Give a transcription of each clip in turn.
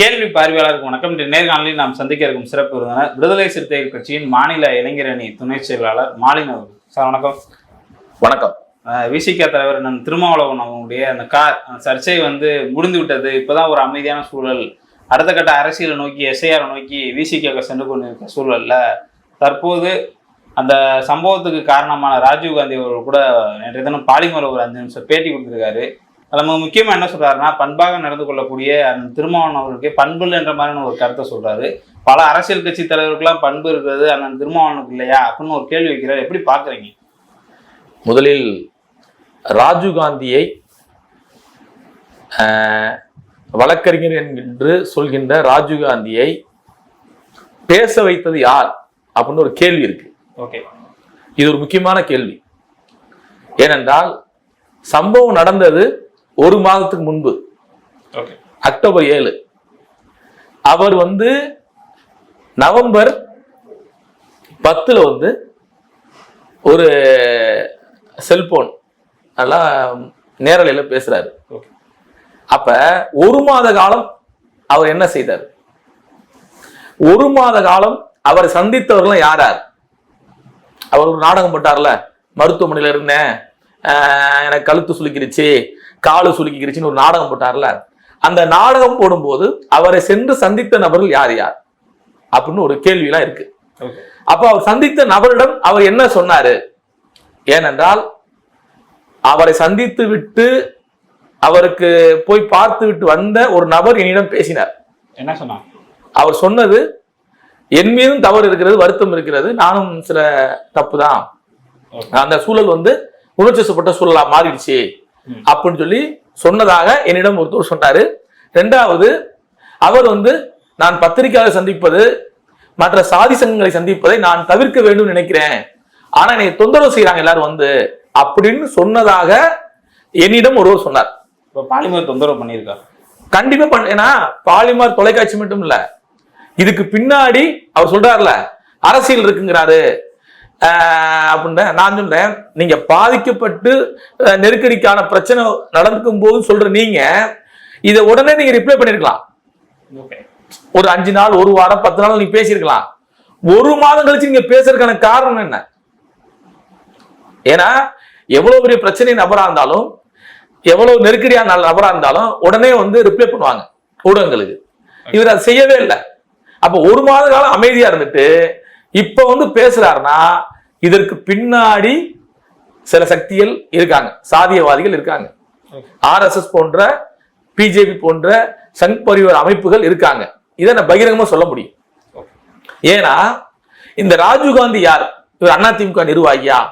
கேள்வி பார்வையாளருக்கு வணக்கம். இன்று நேர்காணலில் நாம் சந்திக்க இருக்கும் சிறப்பு விருந்தினர் விடுதலை சிறுத்தைகள் கட்சியின் மாநில இளைஞர் அணி துணை செயலாளர் மாலின் அவர்கள். சார் வணக்கம். வணக்கம். விசிக தலைவர் நம் திருமாவளவன் அவங்களுடைய அந்த கார் சர்ச்சை வந்து முடிந்து விட்டது இப்போதான் ஒரு அமைதியான சூழல். அடுத்த கட்ட அரசியலை நோக்கி எஸ்ஐஆர் நோக்கி விசிக சென்று கொண்டிருக்க சூழல்ல தற்போது அந்த சம்பவத்துக்கு காரணமான ராஜீவ் காந்தி அவர்கள் கூட நேற்றைய தினம் பாலிமர் ஒரு அஞ்சு நிமிஷம் பேட்டி கொடுத்துருக்காரு. நம்ம முக்கியமா என்ன சொல்றாருன்னா பண்பாக நடந்து கொள்ளக்கூடிய அந்த திருமாவளவன் அவர்களுக்கு பண்புல் என்ற மாதிரியான ஒரு கருத்தை சொல்றாரு. பல அரசியல் கட்சி தலைவருக்கெல்லாம் பண்பு இருக்கிறது அந்த திருமாவளவனுக்கு இல்லையா? அப்படின்னு ஒரு கேள்வி வைக்கிறார். எப்படி பாக்குறீங்க முதலில் ராஜீவ் காந்தியை ஆஹ், வழக்கறிஞர் என்று சொல்கின்ற ராஜீவ் காந்தியை பேச வைத்தது யார்? அப்படின்னு ஒரு கேள்வி இருக்கு. ஓகே. இது ஒரு முக்கியமான கேள்வி. ஏனென்றால் சம்பவம் நடந்தது ஒரு மாதத்துக்கு முன்பு. அக்டோபர் ஏழு. அவர் வந்து நவம்பர் பத்துல வந்து ஒரு செல்போன் அதெல்லாம் நேரலையில பேசுறாரு. அப்ப ஒரு மாத காலம் அவர் என்ன செய்தார்? ஒரு மாத காலம் அவர் சந்தித்தவர்கள் யார் யார் அவர் ஒரு நாடகம் போட்டார்ல மருத்துவமனையில இருந்தேன். எனக்கு கழுத்து சுலுக்கிருச்சு காலு சுலுக்கிருச்சுன்னு ஒரு நாடகம் போட்டார்ல. அந்த நாடகம் போடும்போது அவரை சென்று சந்தித்த நபர்கள் யார் யார்? அப்படின்னு ஒரு கேள்வியெல்லாம் இருக்கு. அப்ப அவர் சந்தித்த நபரிடம் அவர் என்ன சொன்னாரு? ஏனென்றால் அவரை சந்தித்து விட்டு அவருக்கு போய் பார்த்து விட்டு வந்த ஒரு நபர் என்னிடம் பேசினார். என்ன சொன்னாங்க அவர் சொன்னது என் மீதும் தவறு இருக்கிறது வருத்தம் இருக்கிறது நானும் சில தப்பு தான் அந்த சூழல் வந்து உணர்ச்சிசப்பட்ட சூழலா மாறிடுச்சு. அப்படின்னு சொல்லி சொன்னதாக என்னிடம் ஒருத்தர் சொன்னாரு. ரெண்டாவது அவர் வந்து நான் பத்திரிகையாளர் சந்திப்பது மற்ற சாதி சங்கங்களை சந்திப்பதை நான் தவிர்க்க வேண்டும் நினைக்கிறேன். ஆனா என்னை தொந்தரவு செய்யறாங்க எல்லாரும் வந்து அப்படின்னு சொன்னதாக என்னிடம் ஒருவர் சொன்னார். இப்போ பாலிமர் தொந்தரவு பண்ணியிருக்காரு கண்டிப்பா பண்ண ஏன்னா பாலிமர் தொலைக்காட்சி மட்டும் இல்ல இதுக்கு பின்னாடி அவர் சொல்றாருல அரசியல் இருக்குங்கிறாரு. அப்படின்னு நான் சொல்றேன் நீங்க பாதிக்கப்பட்டு நெருக்கடிக்கான பிரச்சனை நடக்கும் போது சொல்ற நீங்க இதை உடனே நீங்க ரிப்ளை பண்ணிருக்கலாம். ஒரு அஞ்சு நாள் ஒரு வாரம் பத்து நாள் நீங்க பேசியிருக்கலாம். ஒரு மாதம் கழிச்சு நீங்க பேசுறதுக்கான காரணம் என்ன? ஏன்னா எவ்வளவு பெரிய பிரச்சனை நபரா இருந்தாலும் எவ்வளவு நெருக்கடியான நபரா இருந்தாலும் உடனே வந்து ரிப்ளை பண்ணுவாங்க ஊடகங்களுக்கு. இவர் அதை செய்யவே இல்லை. அப்ப ஒரு மாத காலம் அமைதியா இருந்துட்டு இப்ப வந்து பேசுறாருன்னா இதற்கு பின்னாடி சில சக்திகள் இருக்காங்க. சாதியவாதிகள் இருக்காங்க. ஆர்எஸ்எஸ் போன்ற பிஜேபி போன்ற சங் பரிவார் அமைப்புகள் இருக்காங்க. இதை நான் பகிரங்கமா சொல்ல முடியும். ஏன்னா இந்த ராஜீவ் காந்தி யார்? இவர் அதிமுக நிர்வாகியா?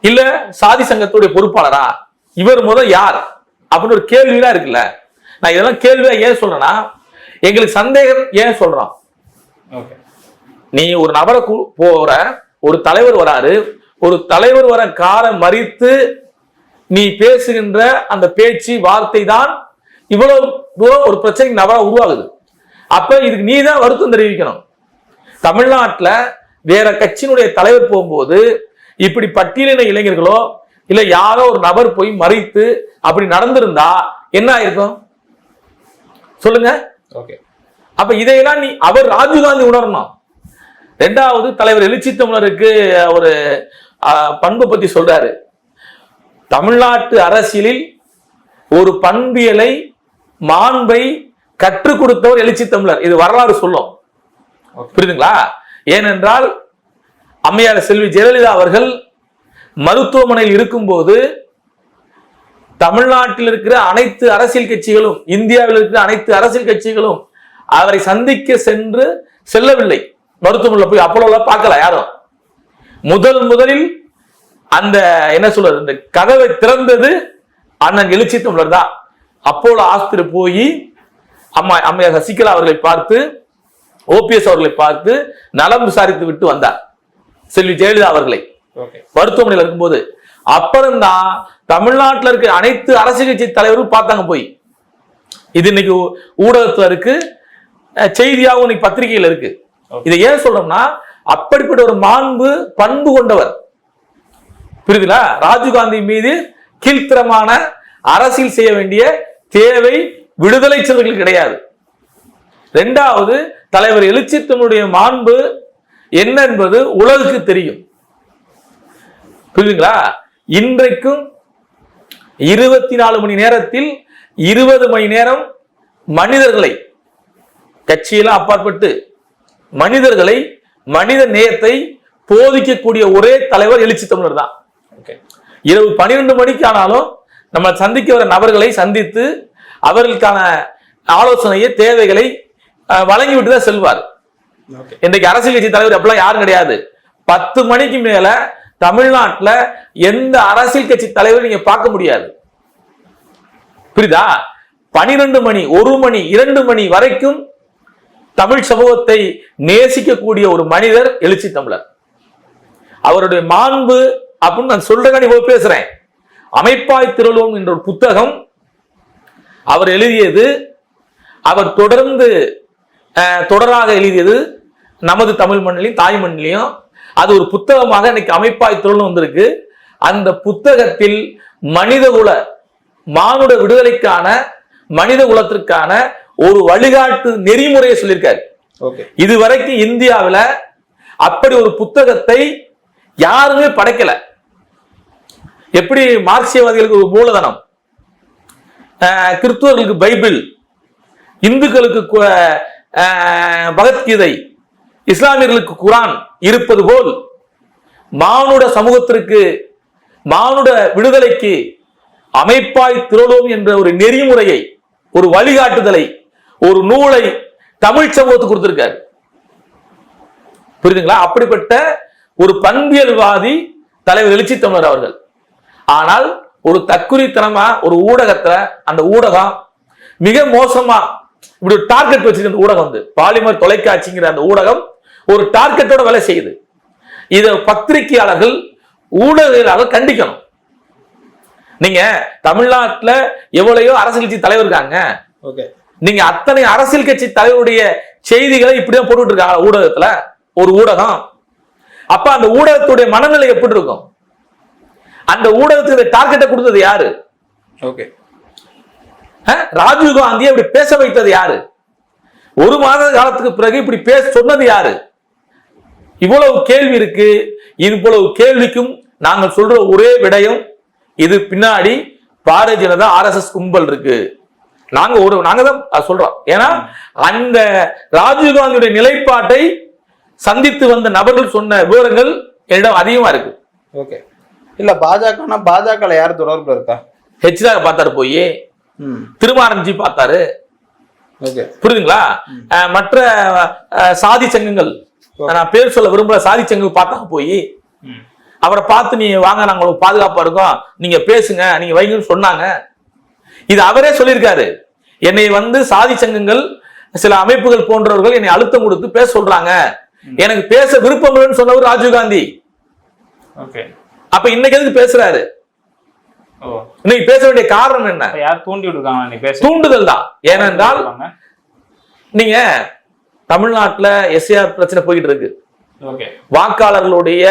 இல்ல சாதி சங்கத்துடைய பொறுப்பாளரா? இவர் முதல் யார்? அப்படின்னு ஒரு கேள்விலாம் இருக்குல்ல. நான் இதெல்லாம் கேள்வியா ஏன் சொல்றேன்னா எங்களுக்கு சந்தேகம் ஏன் சொல்றோம்? ஓகே. நீ ஒரு நபரை போற ஒரு தலைவர் வராரு ஒரு தலைவர் வர காரை மறித்து நீ பேசுகின்ற அந்த பேச்சு வார்த்தை தான் இவ்வளவு தூரம் ஒரு பிரச்சனைக்கு நபரா உருவாகுது. அப்ப இதுக்கு நீ தான் வருத்தம் தெரிவிக்கணும். தமிழ்நாட்டுல வேற கட்சியினுடைய தலைவர் போகும்போது இப்படி பட்டியலின இளைஞர்களோ இல்ல யாரோ ஒரு நபர் போய் மறித்து அப்படி நடந்திருந்தா என்ன ஆயிருக்கும்? சொல்லுங்க. ஓகே. அப்ப இதையெல்லாம் நீ அவர் ராஜீவ்காந்தி உணரணும். ரெண்டாவது தலைவர் எழுச்சி தமிழருக்கு ஒரு பண்பு பத்தி சொல்றாரு. தமிழ்நாட்டு அரசியலில் ஒரு பண்பியலை மாண்பை கற்றுக் கொடுத்தவர் எழுச்சி தமிழர். இது வரலாறு சொல்லும். புரியுதுங்களா? ஏனென்றால் அம்மையார் செல்வி ஜெயலலிதா அவர்கள் மருத்துவமனையில் இருக்கும்போது தமிழ்நாட்டில் இருக்கிற அனைத்து அரசியல் கட்சிகளும் இந்தியாவில் இருக்கிற அனைத்து அரசியல் கட்சிகளும் அவரை சந்திக்க சென்று செல்லவில்லை. மருத்துவமனையில் போய் அப்போலோ பார்க்கல யாரும். முதல் முதலில் அந்த என்ன சொல்றது இந்த கதவை திறந்தது அண்ணன் எழுச்சி தமிழர் தான். அப்போலோ ஆஸ்பத்திரி போய் அம்மா அம்மையார் சசிகலா அவர்களை பார்த்து ஓபிஎஸ் அவர்களை பார்த்து நலம் விசாரித்து விட்டு வந்தார். செல்வி ஜெயலலிதா அவர்களை. ஓகே. மருத்துவமனையில் இருக்கும்போது அப்புறம்தான் தமிழ்நாட்டில் இருக்க அனைத்து அரசியல் கட்சி தலைவரும் பார்த்தாங்க போய். இது இன்னைக்கு ஊடகத்துல இருக்கு. செய்தியாகவும் இன்னைக்கு பத்திரிகையில இருக்கு. இதை ஏன் சொல்றோம்னா அப்படிப்பட்ட ஒரு மாண்பு பண்பு கொண்டவர். புரியுதுங்களா? ராஜீவ்காந்தி மீது கீழ்த்தரமான அரசியல் செய்ய வேண்டிய தேவை விடுதலை சிறுவர்கள் கிடையாது. ரெண்டாவது தலைவர் எழுச்சித்தனுடைய மாண்பு என்ன என்பது உலகுக்கு தெரியும். புரியுதுங்களா? இன்றைக்கும் இருபத்தி நாலு மணி நேரத்தில் இருபது மணி நேரம் மனிதர்களை கட்சியெல்லாம் அப்பாற்பட்டு மனிதர்களை மனித நேயத்தை போதிக்கக்கூடிய ஒரே தலைவர் எழுச்சி தமிழர் தான். ஓகே இரவு பன்னிரெண்டு மணிக்கு ஆனாலும் நம்ம சந்திக்க வர நபர்களை சந்தித்து அவர்களுக்கான ஆலோசனையை தேவைகளை வழங்கிவிட்டு தான் செல்வார். இன்றைக்கு அரசியல் கட்சி தலைவர் அப்படிலாம் யாரும் கிடையாது. பத்து மணிக்கு மேல தமிழ்நாட்டுல எந்த அரசியல் கட்சி தலைவரும் நீங்க பார்க்க முடியாது. புரியுதா? பனிரெண்டு மணி ஒரு மணி இரண்டு மணி வரைக்கும் தமிழ் சமூகத்தை நேசிக்கக்கூடிய ஒரு மனிதர் எழுச்சி தமிழர். அவருடைய மாண்பு அப்படின்னு நான் சொல்றேன் இவ்வளவு பேசுறேன். அமைப்பாய் திருளுவோம் என்ற ஒரு புத்தகம் அவர் எழுதியது. அவர் தொடர்ந்து தொடராக எழுதியது நமது தமிழ் மண்ணிலையும் தாய் மண்ணிலையும். அது ஒரு புத்தகமாக இன்னைக்கு அமைப்பாய் திருளும் வந்திருக்கு. அந்த புத்தகத்தில் மனிதகுல மானுட விடுதலைக்கான மனித குலத்திற்கான ஒரு வழிகாட்டு நெறிமுறையை சொல்லியிருக்காரு. இதுவரைக்கும் இந்தியாவுல அப்படி ஒரு புத்தகத்தை யாருமே படைக்கல. எப்படி மார்க்சியவாதிகளுக்கு ஒரு மூலதனம் கிறிஸ்துவர்களுக்கு பைபிள் இந்துக்களுக்கு பகவத்கீதை இஸ்லாமியர்களுக்கு குரான் இருப்பது போல் மானுட சமூகத்திற்கு மானுட விடுதலைக்கு அமைப்பாய் திரளும் என்ற ஒரு நெறிமுறையை ஒரு வழிகாட்டுதலை ஒரு நூலை தமிழ் சமூகத்துக்கு கொடுத்திருக்காரு. புரியுதுங்களா? அப்படிப்பட்ட ஒரு பண்பியல்வாதி தலைவர் எழுச்சி தமிழர் அவர்கள். ஆனால் ஒரு தக்குரித்தனமா ஒரு ஊடகத்துல அந்த ஊடகம் மிக மோசமா இப்படி ஒரு டார்கெட் வச்சிருக்க அந்த ஊடகம் வந்து பாலிமர் தொலைக்காட்சிங்கிற அந்த ஊடகம் ஒரு டார்கெட்டோட வேலை செய்யுது. இதை பத்திரிகையாளர்கள் ஊடகவியலாளர்கள் கண்டிக்கணும். நீங்க தமிழ்நாட்டுல எவ்வளையோ அரசியல் கட்சி தலைவர் இருக்காங்க ஓகே. நீங்க அத்தனை அரசியல் கட்சி தலைவருடைய செய்திகளை இப்படிதான் போட்டுட்டு இருக்காங்க ஊடகத்துல. ஒரு ஊடகம். அப்ப அந்த ஊடகத்துடைய மனநிலை எப்படி இருக்கும்? அந்த ஊடகத்துக்கு டார்கெட்டை கொடுத்தது யாரு? ஓகே? ராஜீவ் காந்தியை இப்படி பேச வைத்தது யாரு? ஒரு மாத காலத்துக்கு பிறகு இப்படி பேச சொன்னது யாரு? இவ்வளவு கேள்வி இருக்கு. இவ்வளவு கேள்விக்கும் நாங்கள் சொல்ற ஒரே விடயம் இது பின்னாடி பாரதிய ஜனதா ஆர்எஸ்எஸ் கும்பல் இருக்கு. நாங்க ஒரு நாங்க தான் சொல்றோம். ஏன்னா அந்த ராஜீவ் காந்தியுடைய நிலைப்பாட்டை சந்தித்து வந்த நபர்கள் சொன்ன விவரங்கள் என்னிடம் அதிகமா இருக்கு. ஓகே. இல்ல பாஜகனா பாஜக யார் தொடர்புல இருக்கா? ஹெச்ராக பார்த்தாரு போய். ம். திருமாரன்ஜி பார்த்தாரு. ஓகே. புரியுதுங்களா? மற்ற சாதி சங்கங்கள் நான் பேர் சொல்ல விரும்பல சாதி சங்கம் பார்த்தாங்க போய். அவரை பார்த்து நீ வாங்க நாங்க உங்களுக்கு பாதுகாப்பா இருக்கோம். நீங்க பேசுங்க நீங்க வைங்கன்னு சொன்னாங்க. இது அவரே சொல்லியிருக்காரு. என்னை வந்து சாதி சங்கங்கள் சில அமைப்புகள் போன்றவர்கள் என்னை அழுத்தம் கொடுத்து பேச சொல்றாங்க. எனக்கு பேச விருப்பம் இல்லைன்னு சொன்னவர் ராஜீவ் காந்தி. அப்ப இன்னைக்கு எதுக்கு பேசுறாரு? இன்னைக்கு பேச வேண்டிய காரணம் என்ன? யார் தூண்டி தூண்டுதல் தான். ஏனென்றால் நீங்க தமிழ்நாட்டுல எஸ்ஏஆர் பிரச்சனை போயிட்டு இருக்கு. வாக்காளர்களுடைய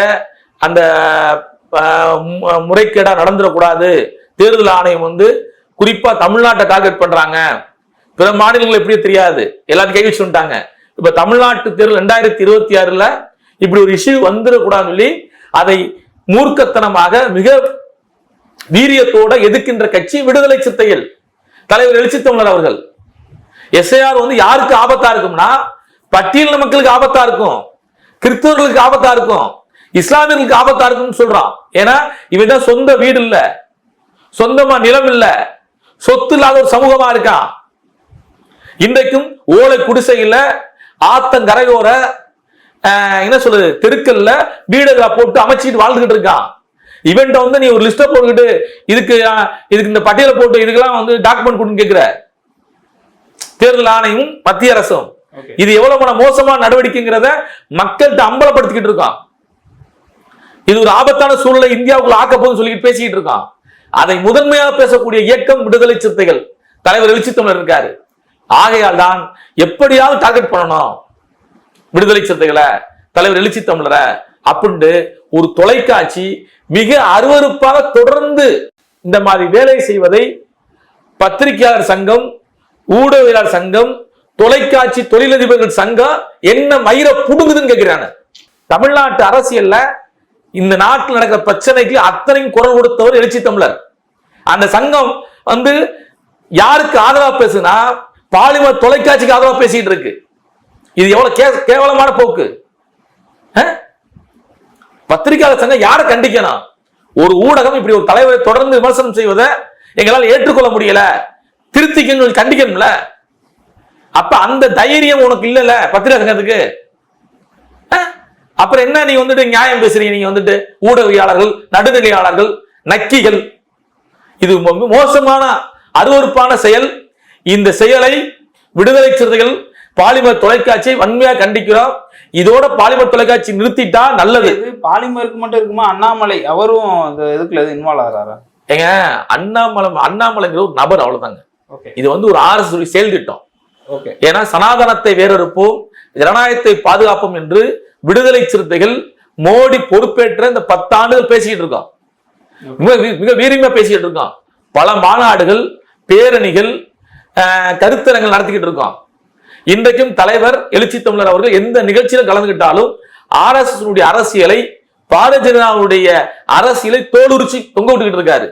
அந்த முறைகேடா நடந்துடக்கூடாது. தேர்தல் ஆணையம் வந்து குறிப்பா தமிழ்நாட்டை டார்கெட் பண்றாங்க. பிற மாநிலங்கள் எப்படியோ தெரியாது? எல்லாத்தையும் கை வச்சுட்டாங்க இப்ப தமிழ்நாட்டு தேர்தல் ரெண்டாயிரத்தி இருபத்தி ஆறுல இப்படி ஒரு இஷ்யூ வந்துடக்கூடாதுன்னு சொல்லி அதை மூர்க்கத்தனமாக மிக வீரியத்தோட எதிர்க்கின்ற கட்சி விடுதலை சித்தைகள் தலைவர் எழுச்சித்தமிழர் அவர்கள். எஸ்ஐஆர் வந்து யாருக்கு ஆபத்தா இருக்கும்னா பட்டியலின மக்களுக்கு ஆபத்தா இருக்கும். கிறிஸ்தவர்களுக்கு ஆபத்தா இருக்கும். இஸ்லாமியர்களுக்கு ஆபத்தா இருக்கும்னு சொல்றான். ஏன்னா இவன் தான் சொந்த வீடு இல்ல. சொந்தமா நிலம் இல்லை. சொத்து இல்லாத ஒரு சமூகமா இருக்கான் இன்றைக்கும் ஓலை குடிசையில ஆத்தங்கரையோர என்ன சொல்றது தெருக்கல்ல வீடுகளை போட்டு அமைச்சிட்டு வாழ்ந்துகிட்டு இருக்கான் இவன்ட்ட வந்து நீ ஒரு லிஸ்ட போட்டுக்கிட்டு இதுக்கு இதுக்கு இந்த பட்டியலை போட்டு இதுக்கெல்லாம் வந்து டாக்குமெண்ட் கொடுன்னு கேக்குற? தேர்தல் ஆணையமும் மத்திய அரசும். இது எவ்வளவு மோசமான நடவடிக்கைங்கிறத மக்கள்கிட்ட அம்பலப்படுத்திக்கிட்டு இருக்கான் இது ஒரு ஆபத்தான சூழலை இந்தியாவுக்குள்ள ஆக்க போகுதுன்னு சொல்லிட்டு பேசிக்கிட்டு இருக்கான் அதை முதன்மையாக பேசக்கூடிய இயக்கம் விடுதலை சிறுத்தைகள். தலைவர் எழுச்சி தமிழர் இருக்காரு. ஆகையால் தான் எப்படியாவது டார்கெட் பண்ணணும். விடுதலை சிறுத்தைகளை தலைவர் எழுச்சி தமிழரை. அப்படின்ட்டு ஒரு தொலைக்காட்சி மிக அருவருப்பாக தொடர்ந்து இந்த மாதிரி வேலை செய்வதை பத்திரிகையாளர் சங்கம் ஊடகவியலாளர் சங்கம் தொலைக்காட்சி தொழிலதிபர்கள் சங்கம் என்ன மயிர புடுங்குதுன்னு கேட்கிறாங்க தமிழ்நாட்டு அரசியல்ல இந்த நாட்டில் நடக்கிற பிரச்சனைக்கு அத்தனையும் குரல் கொடுத்தவர் எழுச்சி தமிழர். அந்த சங்கம் வந்து யாருக்கு ஆதரவா பேசுனா பாலிமர் தொலைக்காட்சிக்கு ஆதரவா பேசிட்டு இருக்கு. இது எவ்வளவு கே- கேவலமான போக்கு. பத்திரிகையாளர் சங்கம் யாரை கண்டிக்கணும்? ஒரு ஊடகம் இப்படி ஒரு தலைவரை தொடர்ந்து விமர்சனம் செய்வதை எங்களால் ஏற்றுக்கொள்ள முடியல. திருத்திக்கணும் கண்டிக்கணும்ல. அப்ப அந்த தைரியம் உனக்கு இல்லைல்ல பத்திரிகை சங்கத்துக்கு? அப்புறம் என்ன நீ வந்துட்டு நியாயம் பேசுறீங்க? நீங்க வந்துட்டு ஊடகவியாளர்கள் நடுநிலையாளர்கள் நக்கிகள். இது மோசமான அருவருப்பான செயல். இந்த செயலை விடுதலை சிறுத்தைகள் பாலிமர் தொலைக்காட்சியை வன்மையா கண்டிக்கிறோம். இதோட பாலிமர் தொலைக்காட்சி நிறுத்திட்டா நல்லது. பாலிமருக்கு மட்டும் இருக்குமா? அண்ணாமலை அவரும் இந்த இதுக்குள்ள இன்வால்வ் ஆகிறாரா? ஏங்க அண்ணாமலை அண்ணாமலைங்கிற ஒரு நபர் அவ்வளவுதாங்க. ஓகே. இது வந்து ஒரு ஆர்எஸ் செயல் திட்டம். ஏன்னா சனாதனத்தை வேறறுப்போம். ஜனநாயகத்தை பாதுகாப்போம் என்று விடுதலை சிறுத்தைகள் மோடி பொறுப்பேற்ற இந்த பத்தாண்டுகள் பேசிக்கிட்டு இருக்கோம் மிக வீ- மிக வீரியமா பேசிக்கிட்டு இருக்கோம் பல மாநாடுகள் பேரணிகள் ஆஹ், கருத்தரங்கள் நடத்திக்கிட்டு இருக்கோம் இன்றைக்கும் தலைவர் எழுச்சி தமிழர் அவர்கள் எந்த நிகழ்ச்சியில கலந்துகிட்டாலும் ஆர்எஸ்எஸ் அரசியலை பாரதிய ஜனதாவுடைய அரசியலை தோலுரிச்சு தொங்க விட்டுக்கிட்டு இருக்காரு.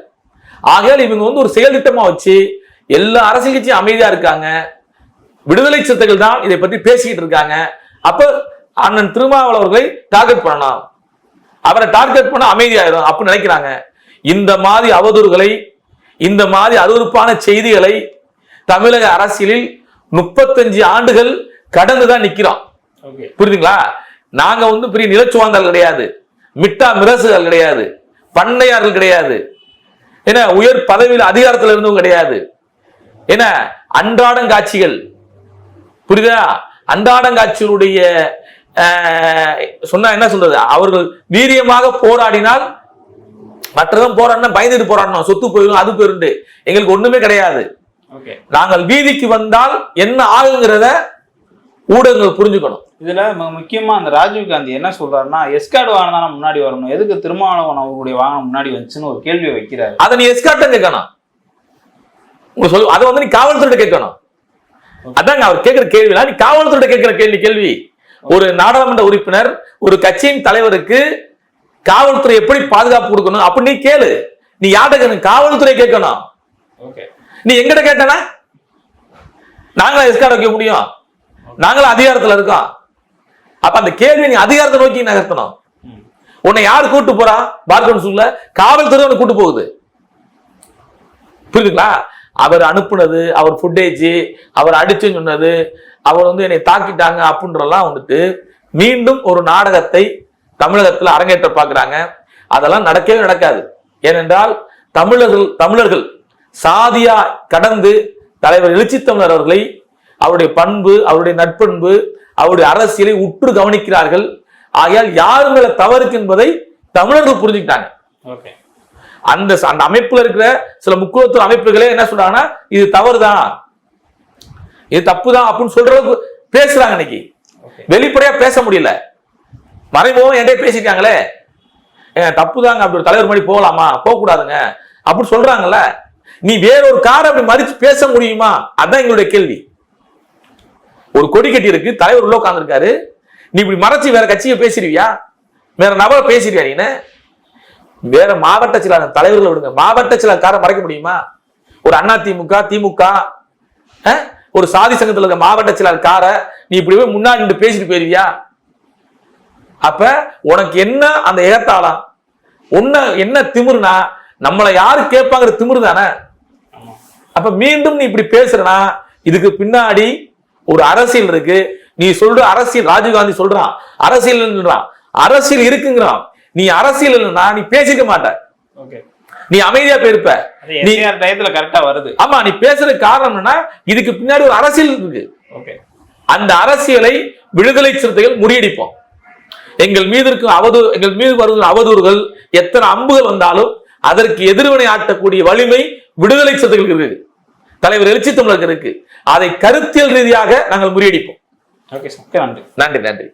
ஆகையால் இவங்க வந்து ஒரு செயல் திட்டமா வச்சு எல்லா அரசியல் கட்சியும் அமைதியா இருக்காங்க. விடுதலை சிறுத்தைகள் தான் இதை பத்தி பேசிக்கிட்டு இருக்காங்க. அப்ப அண்ணன் திருமாவளவன் அவர்களை டார்கெட் பண்ணலாம். அவரை டார்கெட் பண்ண அமைதியாயிரும் அப்படின்னு நினைக்கிறாங்க. இந்த மாதிரி அவதூறுகளை இந்த மாதிரி அருவருப்பான செய்திகளை தமிழக அரசியலில் முப்பத்தஞ்சு ஆண்டுகள் கடந்து தான் நிக்கிறோம் ஓகே புரியுதுங்களா? நாங்க வந்து பெரிய நிலச்சுவாந்தல் கிடையாது. மிட்டா மிரசுகள் கிடையாது. பண்ணையார்கள் கிடையாது. ஏன்னா உயர் பதவியில் அதிகாரத்தில் இருந்தவங்க கிடையாது. ஏன்னா அன்றாடம் காட்சிகள் புரியுதா? அன்றாடங்காட்சியுடைய ஆஹ், சொன்னா என்ன சொல்றது? அவர்கள் வீரியமாக போராடினால் மற்றதும் போராடினா பயந்துட்டு போராடணும் சொத்து போயிடும் அது போயிருந்து எங்களுக்கு ஒண்ணுமே கிடையாது. நாங்கள் வீதிக்கு வந்தால் என்ன ஆகுங்கிறத ஊடகங்கள் புரிஞ்சுக்கணும். இதுல முக்கியமா அந்த ராஜீவ் காந்தி என்ன சொல்றாருன்னா எஸ்கார்டு வாகனம் முன்னாடி வரணும். எதுக்கு திருமாவளவன் அவர்களுடைய வாகனம் முன்னாடி வந்துச்சுன்னு ஒரு கேள்வியை வைக்கிறாரு. அதை நீ எஸ்கார்ட்டம் கேட்கணும். உங்க சொல்லு அதை வந்து நீ காவல்துறை கேட்கணும். அதாங்க அவர் கேட்கிற கேள்விலாம் நீ காவல்துறை கேட்கிற கேள்வி கேள்வி. ஒரு நாடாளுமன்ற உறுப்பினர் ஒரு கட்சியின் தலைவருக்கு காவல்துறை எப்படி பாதுகாப்பு கொடுக்கணும்? அப்படி நீ கேளு. நீ யார்கிட்ட காவல்துறை கேட்கணும். நீ எங்கிட்ட கேட்டனா? நாங்களா எஸ்கார்ட் வைக்க முடியும். நாங்களும் அதிகாரத்துல இருக்கோம். அப்ப அந்த கேள்வி நீ அதிகாரத்தை நோக்கி நகர்த்தணும். உன்னை யார் கூட்டு போறா? பார்க்கணும் சொல்ல காவல்துறை உன்னை கூட்டு போகுது. புரியுதுங்களா? அவர் அனுப்புனது அவர் ஃபுட்டேஜ் அவர் அடிச்சு சொன்னது அவர் வந்து என்னை தாக்கிட்டாங்க அப்படின்றலாம் வந்துட்டு மீண்டும் ஒரு நாடகத்தை தமிழகத்தில் அரங்கேற்ற பார்க்குறாங்க. அதெல்லாம் நடக்கவே நடக்காது. ஏனென்றால் தமிழர்கள் தமிழர்கள் சாதியா கடந்து தலைவர் எழுச்சி தமிழர் அவர்களை அவருடைய பண்பு அவருடைய நட்பண்பு அவருடைய அரசியலை உற்று கவனிக்கிறார்கள். ஆகையால் யாரு மேல தவறுக்கு என்பதை தமிழர்கள் புரிஞ்சுக்கிட்டாங்க. ஓகே. அந்த அந்த அமைப்புல இருக்கிற சில முக்கியத்துவ அமைப்புகளே என்ன சொல்றாங்கன்னா இது தவறுதான். இது தப்புதான் அப்படின்னு சொல்ற அளவுக்கு பேசுறாங்க இன்னைக்கு. வெளிப்படையா பேச முடியல. மறைமுகம் என்கிட்ட பேசிட்டாங்களே ஏங்க தப்புதாங்க அப்படி ஒரு தலைவர் மாதிரி போகலாமா? போக கூடாதுங்க அப்படின்னு சொல்றாங்கல்ல. நீ வேற ஒரு காரை அப்படி மறிச்சு பேச முடியுமா? அதான் எங்களுடைய கேள்வி. ஒரு கொடி கட்டி இருக்கு தலைவர் உள்ள உட்கார்ந்திருக்காரு. நீ இப்படி மறைச்சு வேற கட்சியை பேசிடுவியா? வேற நபரை பேசிடுவியா நீனு வேற மாவட்ட செயலாளர் தலைவர்களை விடுங்க. மாவட்ட செயலாளர் மறைக்க முடியுமா? ஒரு அண்ணா திமுக திமுக ஒரு சாதி சங்கத்தில் இருக்க மாவட்ட செயலாளர் காரை நீ இப்படி போய் முன்னாடி நின்று பேசிட்டு போயிருவியா? அப்ப உனக்கு என்ன அந்த ஏத்தாளம் உன்ன என்ன திமிருனா நம்மளை யாரு கேட்பாங்கிற திமிரு தானே? அப்ப மீண்டும் நீ இப்படி பேசுறனா இதுக்கு பின்னாடி ஒரு அரசியல் இருக்கு. நீ சொல்ற அரசியல் ராஜீவ்காந்தி சொல்றான். அரசியல் அரசியல் இருக்குங்கிறான். நீ அரசியல் இல்லைன்னா நீ பேசிக்க மாட்ட நீ அமைதியா போயிருப்ப நீ டயத்துல கரெக்டா வருது. ஆமா நீ காரணம் என்னன்னா இதுக்கு பின்னாடி ஒரு அரசியல் இருக்கு. அந்த அரசியலை விடுதலை சிறுத்தைகள் முறியடிப்போம். எங்கள் மீது இருக்கும் அவதூறு எங்கள் மீது வருகிற அவதூறுகள் எத்தனை அம்புகள் வந்தாலும் அதற்கு எதிர்வினை ஆட்டக்கூடிய வலிமை விடுதலை சிறுத்தைகளுக்கு இருக்கு தலைவர் எழுச்சி தமிழருக்கு இருக்கு. அதை கருத்தியல் ரீதியாக நாங்கள் முறியடிப்போம். நன்றி. நன்றி நன்றி.